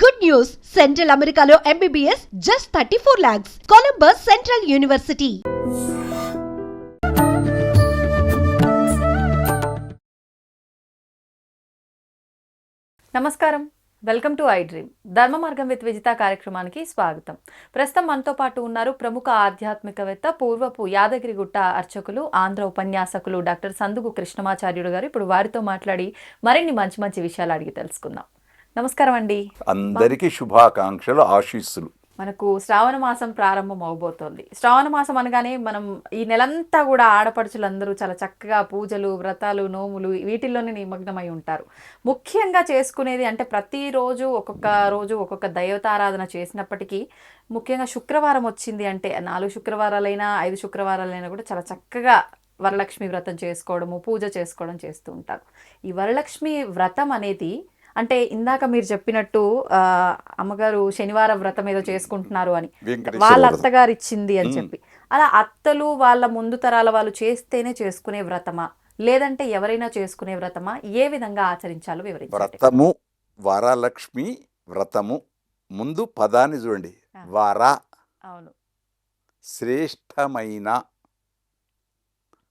Good news. Central అమెరికాలో MBBS just thirty four lakhs Columbus central university నమస్కారం. Welcome to I dream Dharma Margam with Vijitha కార్యక్రమానికి స్వాగతం. ప్రస్తుతం మనతో పాటు ఉన్నారు ప్రముఖ ఆధ్యాత్మికవేత్త పూర్వపు యాదగిరిగుట్ట అర్చకులు ఆంధ్ర ఉపన్యాసకులు డాక్టర్ సందుకు కృష్ణమాచార్యుడు గారు. ఇప్పుడు వారితో మాట్లాడి మరిన్ని మంచి మంచి విషయాలు అడిగి తెలుసుకుందాం. నమస్కారం అండి. అందరికీ శుభాకాంక్షలు ఆశీస్సులు. మనకు శ్రావణ మాసం ప్రారంభం అవబోతోంది. శ్రావణ మాసం అనగానే మనం ఈ నెలంతా కూడా ఆడపడుచులందరూ చాలా చక్కగా పూజలు వ్రతాలు నోములు వీటిల్లోనే నిమగ్నమై ఉంటారు. ముఖ్యంగా చేసుకునేది అంటే ప్రతిరోజు ఒక్కొక్క రోజు ఒక్కొక్క దైవతారాధన చేసినప్పటికీ ముఖ్యంగా శుక్రవారం వచ్చింది అంటే నాలుగు శుక్రవారాలైనా ఐదు శుక్రవారాలైనా కూడా చాలా చక్కగా వరలక్ష్మి వ్రతం చేసుకోవడము పూజ చేసుకోవడం చేస్తూ ఉంటారు. ఈ వరలక్ష్మి వ్రతం అనేది అంటే ఇందాక మీరు చెప్పినట్టు ఆ, అమ్మగారు శనివారం వ్రతం ఏదో చేసుకుంటున్నారు అని. వాళ్ళ. అత్తగారు ఇచ్చింది అని. చెప్పి. అలా అత్తలు వాళ్ళ ముందు తరాల వాళ్ళు చేస్తేనే చేసుకునే వ్రతమా? లేదంటే ఎవరైనా చేసుకునే వ్రతమా? ఏ విధంగా ఆచరించాలో వివరించండి. వ్రతము వరలక్ష్మి వ్రతము. ముందు పదాన్ని చూడండి. వర అవును. శ్రేష్టమైన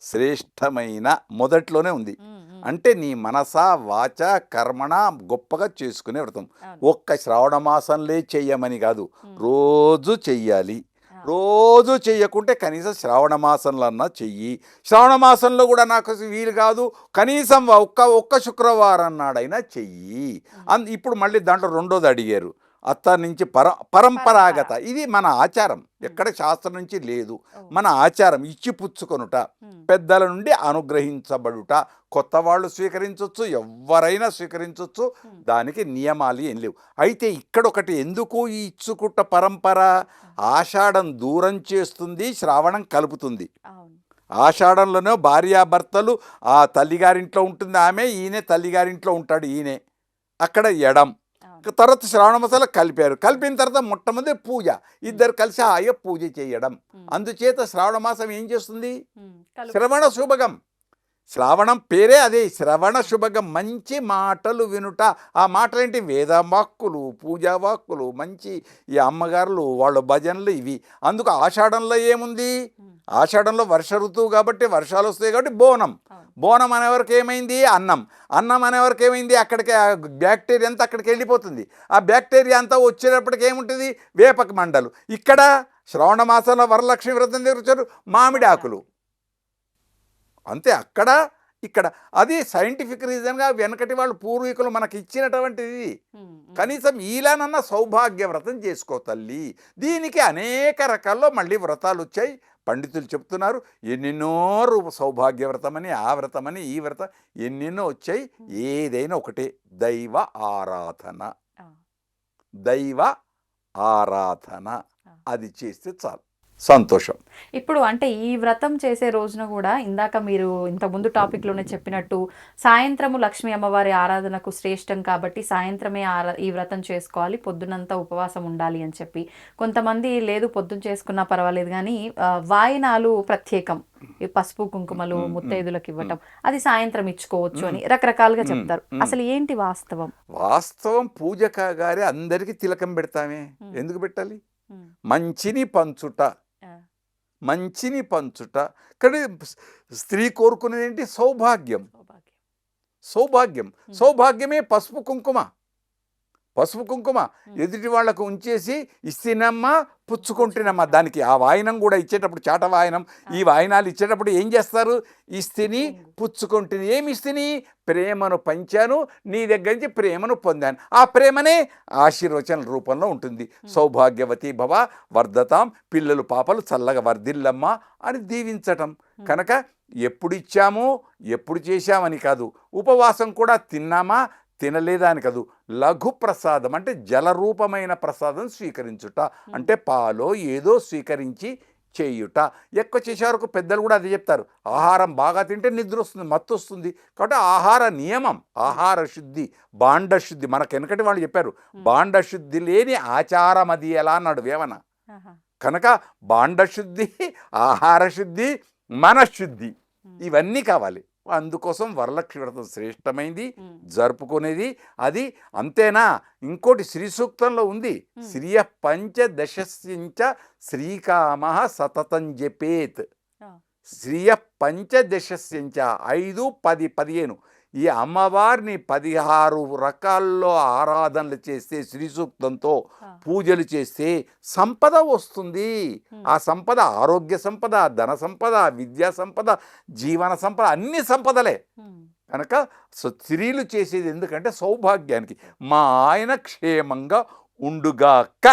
శ్రేష్టమైన మొదట్లోనే ఉంది. అంటే నీ మనస వాచ కర్మణ గొప్పగా చేసుకునే వ్రతం. ఒక్క శ్రావణ మాసంలే చెయ్యమని కాదు. రోజు చెయ్యాలి. రోజు చెయ్యకుంటే కనీసం శ్రావణ మాసంలో అన్నా చెయ్యి. శ్రావణ మాసంలో కూడా నాకు వీలు కాదు. కనీసం ఒక్క ఒక్క శుక్రవారం నాడైనా చెయ్యి. అన్ ఇప్పుడు మళ్ళీ దాంట్లో రెండోది అడిగారు. అత్త నుంచి పర పరంపరాగత. ఇది మన ఆచారం. ఎక్కడ శాస్త్రం నుంచి లేదు. మన ఆచారం ఇచ్చి పుచ్చుకొనుట. పెద్దల నుండి అనుగ్రహించబడుట కొత్త వాళ్ళు స్వీకరించవచ్చు ఎవరైనా స్వీకరించవచ్చు. దానికి నియమాలు ఏం లేవు. అయితే ఇక్కడ ఒకటి ఎందుకు ఈ ఇచ్చుకుట్ట పరంపర? ఆషాఢం దూరం చేస్తుంది శ్రావణం కలుపుతుంది. ఆషాఢంలోనే భార్యాభర్తలు ఆ తల్లిగారింట్లో ఉంటుంది ఆమె ఈయన తల్లిగారింట్లో ఉంటాడు ఈయనే. అక్కడ ఎడం. తర్వాత శ్రావణ మాసాలు కలిపారు. కలిపిన తర్వాత మొట్టమొదటి పూజ. ఇద్దరు కలిసి హాయిగా పూజ చేయడం. అందుచేత శ్రావణ మాసం ఏం చేస్తుంది. శ్రవణ శుభగం శ్రావణం పేరే అదే. శ్రవణ శుభగం మంచి మాటలు వినుట. ఆ మాటలేంటి? వేద వాక్కులు పూజా వాక్కులు మంచి ఈ అమ్మగారులు వాళ్ళ భజనలు ఇవి. అందుకు ఆషాఢంలో ఏముంది. ఆషాఢంలో వర్ష ఋతువు కాబట్టి వర్షాలు వస్తాయి కాబట్టి బోనం. బోనం అనేవరకు ఏమైంది? అన్నం. అన్నం అనేవరకు ఏమైంది? అక్కడికి బ్యాక్టీరియా అంతా అక్కడికి వెళ్ళిపోతుంది. ఆ బ్యాక్టీరియా అంతా వచ్చేటప్పటికి ఏముంటుంది? వేపక మండలు. ఇక్కడ శ్రావణ మాసంలో వరలక్ష్మి వ్రతం దగ్గర వచ్చారు మామిడి ఆకులు అంతే అక్కడ ఇక్కడ అది సైంటిఫిక్ రీజన్గా వెనకటి వాళ్ళు పూర్వీకులు మనకి ఇచ్చినటువంటిది. కనీసం ఈలానన్న సౌభాగ్య వ్రతం చేసుకో తల్లి. దీనికి అనేక రకాల్లో మళ్ళీ వ్రతాలు వచ్చాయి. పండితులు చెప్తున్నారు ఎన్నెన్నో రూప సౌభాగ్య వ్రతమని ఆ వ్రతమని ఈ వ్రతం ఎన్నెన్నో వచ్చాయి. ఏదైనా ఒకటే దైవ ఆరాధన. దైవ ఆరాధన. అది చేస్తే చాలు. సంతోషం. ఇప్పుడు అంటే ఈ వ్రతం చేసే రోజున కూడా ఇందాక మీరు ఇంత ముందు టాపిక్లోనే చెప్పినట్టు సాయంత్రము లక్ష్మీ అమ్మవారి ఆరాధనకు శ్రేష్టం కాబట్టి సాయంత్రమే ఆరా ఈ వ్రతం చేసుకోవాలి పొద్దునంతా ఉపవాసం ఉండాలి అని చెప్పి. కొంతమంది లేదు పొద్దున చేసుకున్నా పర్వాలేదు కానీ వాయినాలు ప్రత్యేకం. ఈ పసుపు కుంకుమలు ముత్తైదులకు ఇవ్వటం. అది సాయంత్రం ఇచ్చుకోవచ్చు అని రకరకాలుగా చెప్తారు. అసలు ఏంటి వాస్తవం? వాస్తవం పూజ కాగానే అందరికీ తిలకం పెడతామే. ఎందుకు పెట్టాలి. మంచిని పంచుట. మంచిని పంచుట. కానీ స్త్రీ కోరుకునేది ఏంటి సౌభాగ్యం. సౌభాగ్యం. సౌభాగ్యం. సౌభాగ్యమే పసుపు కుంకుమ. పసుపు కుంకుమ. ఎదుటి వాళ్ళకు ఉంచేసి ఇస్తేనమ్మా పుచ్చుకుంటేనమ్మా. దానికి ఆ వాయనం కూడా ఇచ్చేటప్పుడు చాట వాయనం ఈ వాయనాలు ఇచ్చేటప్పుడు ఏం చేస్తారు? ఇస్తిని పొంగు. పుచ్చుకుంటుని ఏమి ఇస్తిని? ప్రేమను పంచాను నీ దగ్గర నుంచి ప్రేమను పొందాను. ఆ ప్రేమనే ఆశీర్వచన రూపంలో ఉంటుంది. సౌభాగ్యవతి భవ వర్ధతాం పిల్లలు పాపలు చల్లగా వర్ధిల్లమ్మా అని దీవించటం. కనుక ఎప్పుడు ఇచ్చామో ఎప్పుడు చేశామని కాదు. ఉపవాసం కూడా తిన్నామా తినలేదా అని కాదు లఘు ప్రసాదం అంటే జలరూపమైన ప్రసాదం స్వీకరించుట. అంటే పాలో ఏదో స్వీకరించి చేయుట. ఎక్కువ చేసే వరకు పెద్దలు కూడా అదే చెప్తారు. ఆహారం బాగా తింటే నిద్ర వస్తుంది మత్తు వస్తుంది కాబట్టి ఆహార నియమం ఆహార శుద్ధి బాండ శుద్ధి మనకు వెనకటి వాళ్ళు చెప్పారు. బాండ శుద్ధి లేని ఆచారం అది ఎలా అన్నాడు వేమన. కనుక బాండ శుద్ధి ఆహార శుద్ధి మనశుద్ధి. ఇవన్నీ కావాలి. అందుకోసం వరలక్ష్మి వ్రతం శ్రేష్టమైంది. జరుపుకునేది అది అంతేనా ఇంకోటి శ్రీ సూక్తంలో ఉంది. శ్రియ పంచదశస్యంచ శ్రీకామ సతతం జపేత్. శ్రియ పంచదశస్యంచ ఐదు పది పదిహేను ఈ అమ్మవారిని పదిహారు రకాల్లో ఆరాధనలు చేస్తే శ్రీ సూక్తంతో. పూజలు చేస్తే సంపద వస్తుంది. ఆ సంపద ఆరోగ్య సంపద ధన సంపద విద్యా సంపద జీవన సంపద అన్ని సంపదలే. కనుక స్త్రీలు చేసేది ఎందుకంటే సౌభాగ్యానికి మా ఆయన క్షేమంగా ఉండుగాక.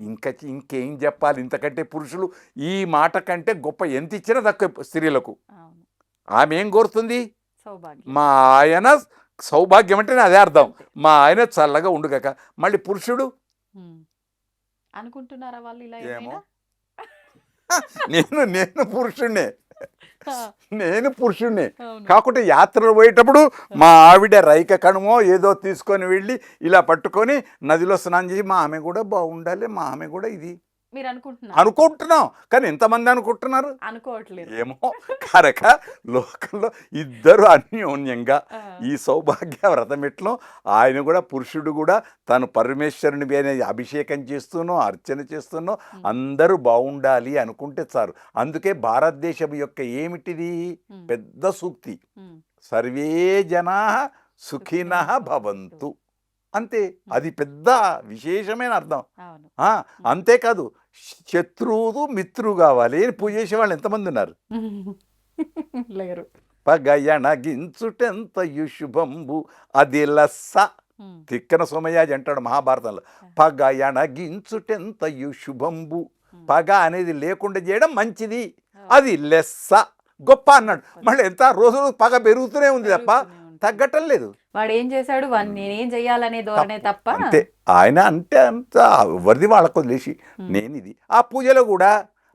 ఇంకా ఇంకేం చెప్పాలి ఇంతకంటే పురుషులు ఈ మాట కంటే గొప్ప ఎంత ఇచ్చినా తక్కువ స్త్రీలకు ఆమె ఏం కోరుతుంది మా ఆయన సౌభాగ్యం అంటేనే అదే అర్థం. మా ఆయన చల్లగా ఉండుగాక మళ్ళీ పురుషుడు. అనుకుంటున్నారా వాళ్ళు ఇలా ఏమో. నేను నేను పురుషుణ్ణే నేను పురుషుణ్ణే. కాకుంటే యాత్రలు పోయేటప్పుడు మా ఆవిడ రైక కణమో ఏదో తీసుకొని వెళ్ళి ఇలా పట్టుకొని నదిలో స్నానం చేసి మా ఆమె కూడా బాగుండాలి మా ఆమె కూడా ఇది మీరు అనుకుంటున్నారు అనుకుంటున్నాం. కానీ ఎంతమంది అనుకుంటున్నారు? అనుకోవట్లేదు. ఏమో. కనుక లోకంలో ఇద్దరు అన్యోన్యంగా ఈ సౌభాగ్య వ్రతం ఎట్లో ఆయన కూడా పురుషుడు కూడా తను పరమేశ్వరుని మీద అభిషేకం చేస్తూనో అర్చన చేస్తూనో. అందరూ బాగుండాలి అనుకుంటే చాలు. అందుకే భారతదేశం యొక్క ఏమిటిది. పెద్ద సూక్తి. సర్వే జనా సుఖిన భవంతు. అంతే. అది పెద్ద విశేషమైన అర్థం. అంతేకాదు శత్రువు మిత్రువు కావాలి అని పూజ చేసే వాళ్ళు ఎంతమంది ఉన్నారు? లేరు. పగయణగించుటెంతయు శుభంబు అది లస్స. తిక్కన సోమయాజి అంటాడు మహాభారతంలో. పగయణగించుటెంతయు శుభంబు. పగ అనేది లేకుండా చేయడం మంచిది. అది లెస్స. గొప్ప అన్నాడు. మళ్ళీ ఎంత రోజు రోజు పగ పెరుగుతూనే ఉంది తప్ప. తగ్గటం లేదు. వాడు ఏం చేశాడు వాడిని నేనేం చెయ్యాలనే ధోరణే తప్ప అంతే ఆయన అంటే అంత వరిది వాళ్ళకు వదిలేసి. నేను ఇది ఆ పూజలో కూడా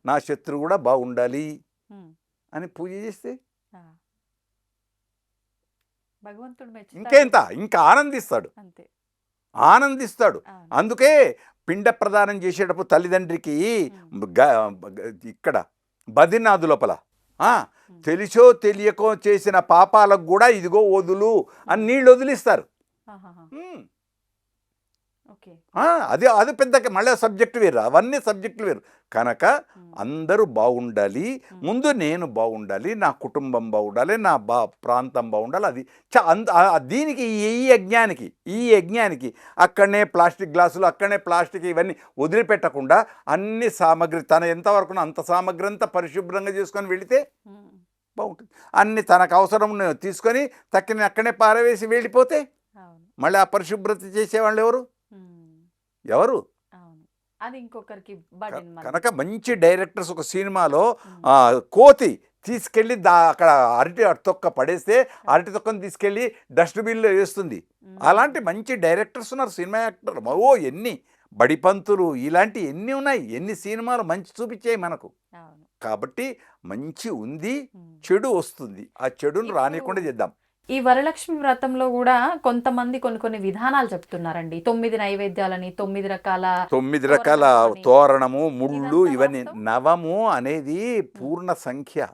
నా శత్రువు కూడా బాగుండాలి. అని పూజ చేస్తే. భగవంతుడు. ఇంకెంత ఇంకా ఆనందిస్తాడు అంతే ఆనందిస్తాడు. అందుకే పిండ ప్రదానం చేసేటప్పుడు తల్లిదండ్రికి ఇక్కడ బద్రీనాథ్ లోపల. తెలిసో తెలియకో చేసిన పాపాలకు కూడా ఇదిగో వదులు అని నీళ్ళు వదిలిస్తారు. అది అది పెద్ద మళ్ళీ సబ్జెక్ట్ వేరు అవన్నీ సబ్జెక్టులు వేరు కనుక. అందరూ బాగుండాలి. ముందు నేను బాగుండాలి నా కుటుంబం బాగుండాలి నా బా ప్రాంతం బాగుండాలి అది దీనికి ఈ యజ్ఞానికి ఈ యజ్ఞానికి అక్కడనే ప్లాస్టిక్ గ్లాసులు అక్కడనే ప్లాస్టిక్ ఇవన్నీ వదిలిపెట్టకుండా అన్ని సామాగ్రి తన ఎంతవరకు అంత సామాగ్రి అంతా పరిశుభ్రంగా చేసుకొని వెళితే. బాగుంటుంది అన్ని తనకు అవసరం తీసుకొని తక్కిన అక్కడనే పారవేసి వెళ్ళిపోతే మళ్ళీ ఆ పరిశుభ్రత చేసేవాళ్ళు ఎవరు. ఎవరు? అది ఇంకొకరికి కనుక మంచి డైరెక్టర్స్ ఒక సినిమాలో కోతి తీసుకెళ్ళి దా అక్కడ అరటి తొక్క పడేస్తే అరటి తొక్కను తీసుకెళ్ళి డస్ట్బిన్లో వేస్తుంది. అలాంటి మంచి డైరెక్టర్స్ ఉన్నారు సినిమా యాక్టర్ ఓ ఎన్ని బడిపంతులు ఇలాంటి ఎన్ని ఉన్నాయి? ఎన్ని సినిమాలు మంచి చూపించాయి మనకు? కాబట్టి మంచి ఉంది. చెడు వస్తుంది. ఆ చెడును రానికుండా చేద్దాం. ఈ వరలక్ష్మి వ్రతంలో కూడా కొంతమంది కొన్ని కొన్ని విధానాలు చెప్తున్నారండి తొమ్మిది నైవేద్యాలని తొమ్మిది రకాల తొమ్మిది రకాల. తోరణము ముళ్ళు ఇవన్నీ? నవము అనేది పూర్ణ సంఖ్య.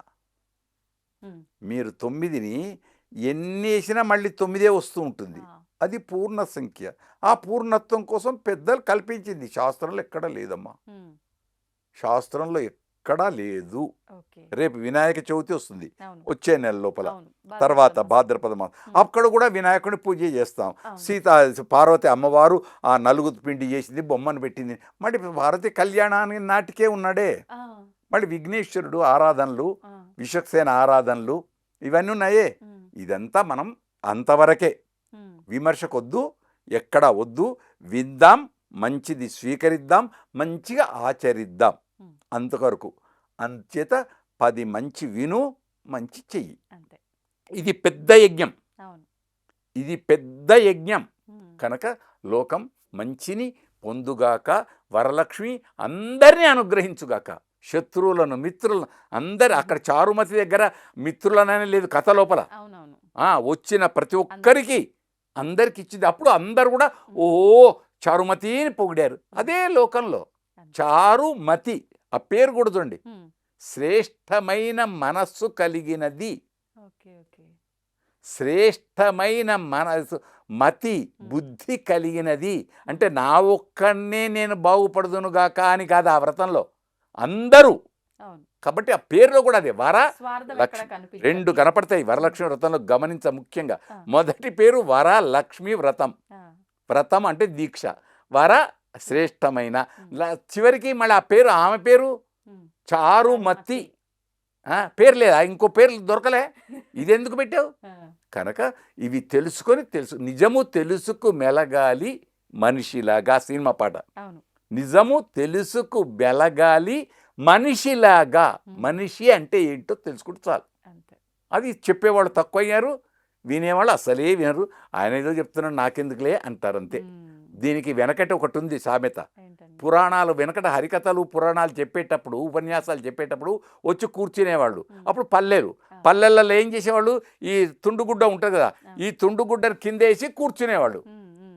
మీరు తొమ్మిదిని ఎన్ని వేసినా మళ్ళీ తొమ్మిదే వస్తూ ఉంటుంది అది పూర్ణ సంఖ్య ఆ పూర్ణత్వం కోసం పెద్దలు కల్పించింది శాస్త్రంలో ఎక్కడా లేదమ్మా. శాస్త్రంలో ఎక్కడా లేదు. రేపు వినాయక చవితి వస్తుంది. వచ్చే నెల లోపల. తర్వాత భాద్రపద మాసం. అక్కడ కూడా వినాయకుడిని పూజ చేస్తాం. సీత పార్వతి అమ్మవారు ఆ నలుగు పిండి చేసింది బొమ్మను పెట్టింది. మరి పార్వతి కళ్యాణానికి నాటికే ఉన్నాడే. మళ్ళీ విఘ్నేశ్వరుడు ఆరాధనలు విశ్వక్సేన ఆరాధనలు ఇవన్నీ ఉన్నాయే. ఇదంతా మనం అంతవరకే. విమర్శకొద్దు ఎక్కడ వద్దు. విందాం మంచిది స్వీకరిద్దాం మంచిగా ఆచరిద్దాం. అంతవరకు. అంచేత పది మంచి విను మంచి చెయ్యి. ఇది పెద్ద యజ్ఞం. ఇది పెద్ద యజ్ఞం. కనుక లోకం మంచిని పొందుగాక వరలక్ష్మి అందరినీ అనుగ్రహించుగాక శత్రువులను మిత్రులను అందరి అక్కడ చారుమతి దగ్గర మిత్రులననే లేదు కథ లోపల. వచ్చిన ప్రతి ఒక్కరికి అందరికి. ఇచ్చింది. అప్పుడు అందరు కూడా ఓ చారుమతి అని పొగిడారు అదే లోకంలో. చారుమతి. ఆ పేరు కూడా చూడండి శ్రేష్టమైన మనస్సు కలిగినది. శ్రేష్టమైన మనసు మతి బుద్ధి కలిగినది. అంటే నా ఒక్కనే నేను బాగుపడుదునుగాక అని కాదు ఆ వ్రతంలో. అందరూ. కాబట్టి ఆ పేరులో కూడా అదే వర స్వార్థం లక్ష- ఎక్కడ కనిపించదు. రెండు కనపడతాయి వరలక్ష్మి వ్రతంలో గమనించ ముఖ్యంగా. మొదటి పేరు వర లక్ష్మి వ్రతం. వ్రతం అంటే దీక్ష. వర శ్రేష్టమైన చివరికి మళ్ళీ ఆ పేరు ఆమె పేరు. చారు మత్తి. పేరు లేదా? ఇంకో పేర్లు దొరకలే. ఇది ఎందుకు పెట్టావు కనుక ఇవి తెలుసుకొని తెలుసు నిజము తెలుసుకు మెలగాలి మనిషిలాగా సినిమా పాట. నిజము తెలుసుకు మెలగాలి మనిషిలాగా. మనిషి అంటే ఏంటో తెలుసుకుంటే చాలు. అది చెప్పేవాళ్ళు తక్కువ అయ్యారు వినేవాళ్ళు అసలే వినరు. ఆయన ఏదో చెప్తున్నాడు నాకెందుకులే అంటారు అంతే. దీనికి వెనకట ఒకటి ఉంది సామెత పురాణాలు వెనకట హరికథలు పురాణాలు చెప్పేటప్పుడు ఉపన్యాసాలు చెప్పేటప్పుడు వచ్చి కూర్చునేవాళ్ళు. అప్పుడు పల్లెలు. పల్లెలలో ఏం చేసేవాళ్ళు? ఈ తుండుగుడ్డ ఉంటుంది కదా ఈ తుండుగుడ్డను కిందేసి కూర్చునేవాళ్ళు.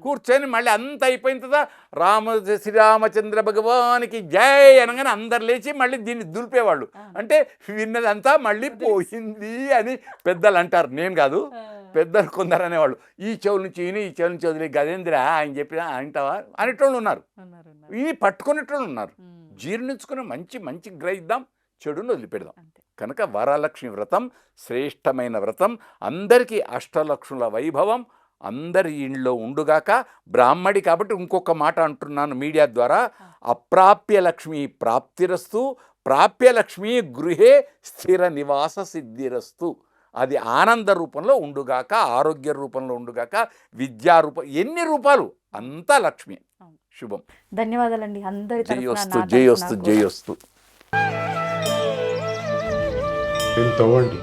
కూర్చొని మళ్ళీ అంత అయిపోయిన తర్వాత రామ శ్రీరామచంద్ర భగవానికి జై అనగానే అందరు లేచి మళ్ళీ దీన్ని దులిపేవాళ్ళు. అంటే విన్నదంతా మళ్ళీ పోయింది అని పెద్దలు అంటారు నేను కాదు. పెద్దలు కొందరు అనేవాళ్ళు ఈ చెవుల నుంచి ఈయన ఈ చెవుల నుంచి వదిలే గదేంద్ర? ఆయన చెప్పిన అంటావా? అనేటోళ్ళు ఉన్నారు. ఈ పట్టుకునేటోళ్ళు ఉన్నారు. జీర్ణించుకుని మంచి మంచి గ్రహిద్దాం చెడును వదిలిపెడదాం. కనుక వరలక్ష్మి వ్రతం శ్రేష్టమైన వ్రతం అందరికీ అష్టలక్ష్ముల వైభవం అందరి ఇంట్లో ఉండుగాక బ్రాహ్మడి కాబట్టి ఇంకొక మాట అంటున్నాను మీడియా ద్వారా అప్రాప్య లక్ష్మి ప్రాప్తిరస్తు ప్రాప్య లక్ష్మి గృహే స్థిర నివాస సిద్ధిరస్తు. అది ఆనంద రూపంలో ఉండుగాక ఆరోగ్య రూపంలో ఉండుగాక విద్యా రూపం ఎన్ని రూపాలు? అంతా లక్ష్మి. శుభం. ధన్యవాదాలండి. అందరి తరపున, జయోస్తు నా జయోస్తు. జయోస్తు దీన్ని తవ్వండి?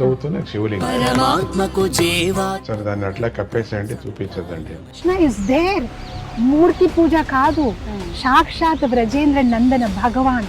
తవ్వుతూనే శివలింగం. పరమాత్మకు జీవా. సరే దాన్ని అట్లా కప్పేసేయండి చూపించదండి కృష్ణ ఇస్ దేర్ మూర్తి పూజ కాదు. సాక్షాత్ బ్రజేంద్ర నందన భగవాన్.